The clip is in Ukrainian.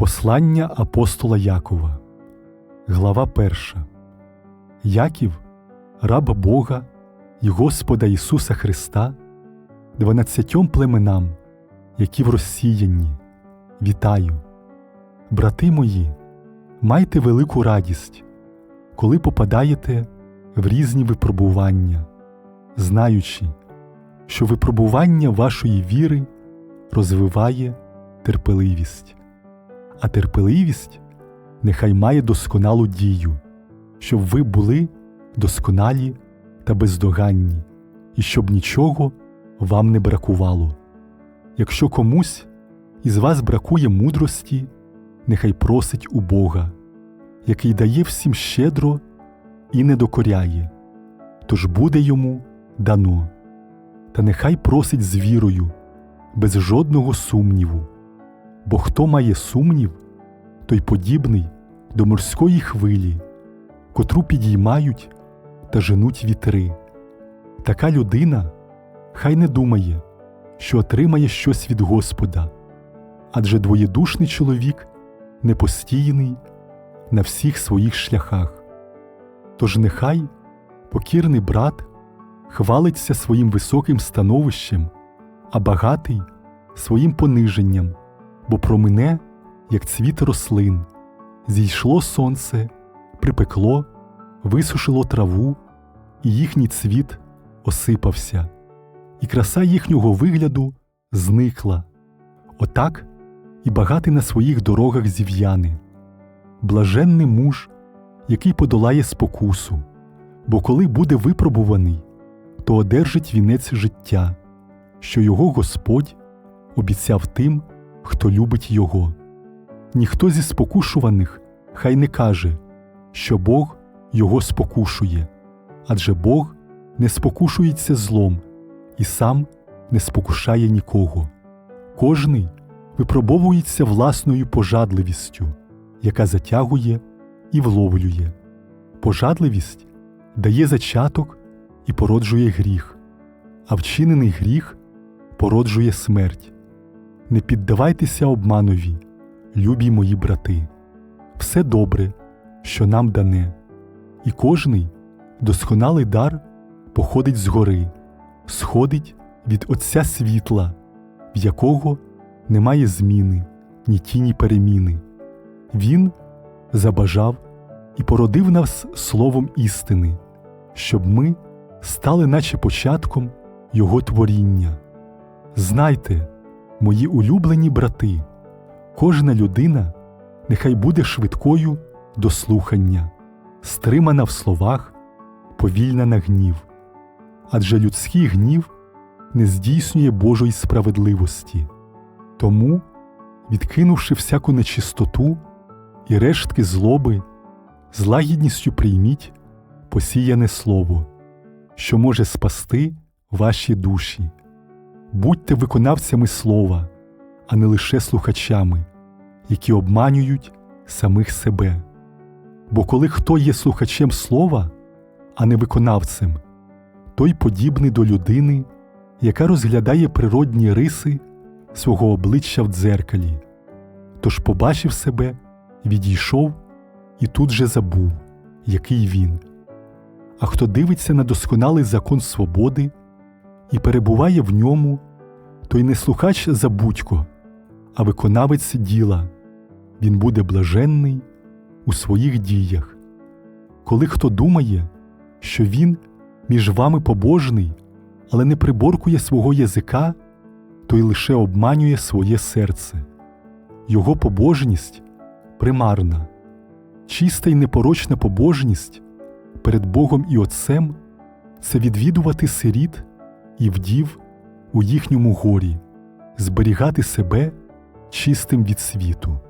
Послання апостола Якова, Глава 1. Яків, раб Бога і Господа Ісуса Христа, дванадцятьом племенам, які в розсіянні, вітаю. Брати мої, майте велику радість, коли попадаєте в різні випробування, знаючи, що випробування вашої віри розвиває терпеливість а терпеливість нехай має досконалу дію, щоб ви були досконалі та бездоганні, і щоб нічого вам не бракувало. Якщо комусь із вас бракує мудрості, нехай просить у Бога, який дає всім щедро і не докоряє, тож буде йому дано, та нехай просить з вірою, без жодного сумніву. Бо хто має сумнів, той подібний до морської хвилі, котру підіймають та женуть вітри. Така людина хай не думає, що отримає щось від Господа, адже двоєдушний чоловік непостійний на всіх своїх шляхах. Тож нехай покірний брат хвалиться своїм високим становищем, а багатий своїм пониженням бо промине, як цвіт рослин, зійшло сонце, припекло, висушило траву, і їхній цвіт осипався, і краса їхнього вигляду зникла. Отак і багатий на своїх дорогах зів'яне, блаженний муж, який подолає спокусу, бо коли буде випробуваний, то одержить вінець життя, що його Господь обіцяв тим хто любить Його. Ніхто зі спокушуваних хай не каже, що Бог його спокушує, адже Бог не спокушується злом і сам не спокушає нікого. Кожний випробовується власною пожадливістю, яка затягує і вловлює. Пожадливість дає зачаток і породжує гріх, а вчинений гріх породжує смерть. Не піддавайтеся обманові, любі мої брати, все добре, що нам дане, і кожний досконалий дар походить згори, сходить від Отця світла, в якого немає зміни, ні тіні переміни. Він забажав і породив нас словом істини, щоб ми стали, наче початком Його творіння. Знайте, мої улюблені брати, кожна людина нехай буде швидкою до слухання, стримана в словах, повільна на гнів, адже людський гнів не здійснює Божої справедливості. Тому, відкинувши всяку нечистоту і рештки злоби, з лагідністю прийміть посіяне слово, що може спасти ваші душі. Будьте виконавцями слова, а не лише слухачами, які обманюють самих себе. Бо коли хто є слухачем слова, а не виконавцем, той подібний до людини, яка розглядає природні риси свого обличчя в дзеркалі, тож побачив себе, відійшов і тут же забув, який він. А хто дивиться на досконалий закон свободи і перебуває в ньому, той не слухач забудько, а виконавець діла, він буде блаженний у своїх діях. Коли хто думає, що він між вами побожний, але не приборкує свого язика, той лише обманює своє серце. Його побожність примарна, чиста й непорочна побожність перед Богом і Отцем це відвідувати сиріт і вдів у їхньому горі, зберігати себе чистим від світу.